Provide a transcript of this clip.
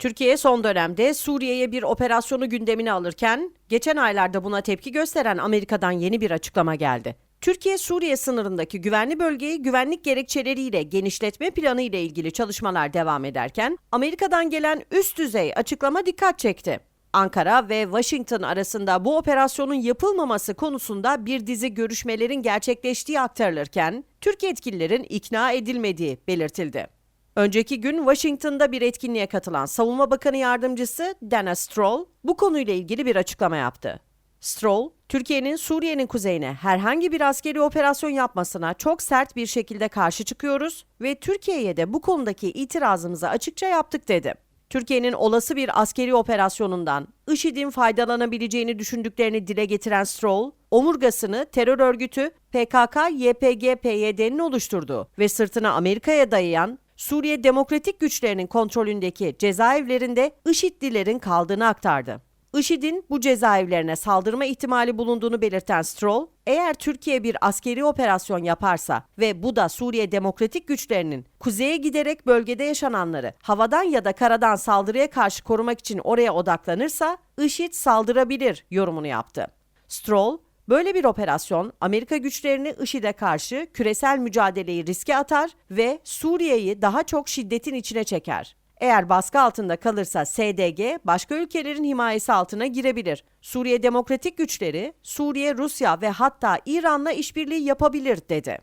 Türkiye son dönemde Suriye'ye bir operasyonu gündemine alırken geçen aylarda buna tepki gösteren Amerika'dan yeni bir açıklama geldi. Türkiye Suriye sınırındaki güvenli bölgeyi güvenlik gerekçeleriyle genişletme planı ile ilgili çalışmalar devam ederken Amerika'dan gelen üst düzey açıklama dikkat çekti. Ankara ve Washington arasında bu operasyonun yapılmaması konusunda bir dizi görüşmelerin gerçekleştiği aktarılırken Türk yetkililerin ikna edilmediği belirtildi. Önceki gün Washington'da bir etkinliğe katılan Savunma Bakanı Yardımcısı Dana Stroll bu konuyla ilgili bir açıklama yaptı. Stroll, Türkiye'nin Suriye'nin kuzeyine herhangi bir askeri operasyon yapmasına çok sert bir şekilde karşı çıkıyoruz ve Türkiye'ye de bu konudaki itirazımızı açıkça yaptık dedi. Türkiye'nin olası bir askeri operasyonundan IŞİD'in faydalanabileceğini düşündüklerini dile getiren Stroll, omurgasını terör örgütü PKK-YPG-PYD'nin oluşturduğu ve sırtını Amerika'ya dayayan Suriye Demokratik Güçlerinin kontrolündeki cezaevlerinde IŞİD'lilerin kaldığını aktardı. IŞİD'in bu cezaevlerine saldırma ihtimali bulunduğunu belirten Stroll, eğer Türkiye bir askeri operasyon yaparsa ve bu da Suriye Demokratik Güçlerinin kuzeye giderek bölgede yaşananları havadan ya da karadan saldırıya karşı korumak için oraya odaklanırsa IŞİD saldırabilir yorumunu yaptı. Stroll, Böyle bir operasyon Amerika güçlerini IŞİD'e karşı küresel mücadeleyi riske atar ve Suriye'yi daha çok şiddetin içine çeker. Eğer baskı altında kalırsa SDG başka ülkelerin himayesi altına girebilir. Suriye Demokratik Güçleri Suriye, Rusya ve hatta İran'la işbirliği yapabilir dedi.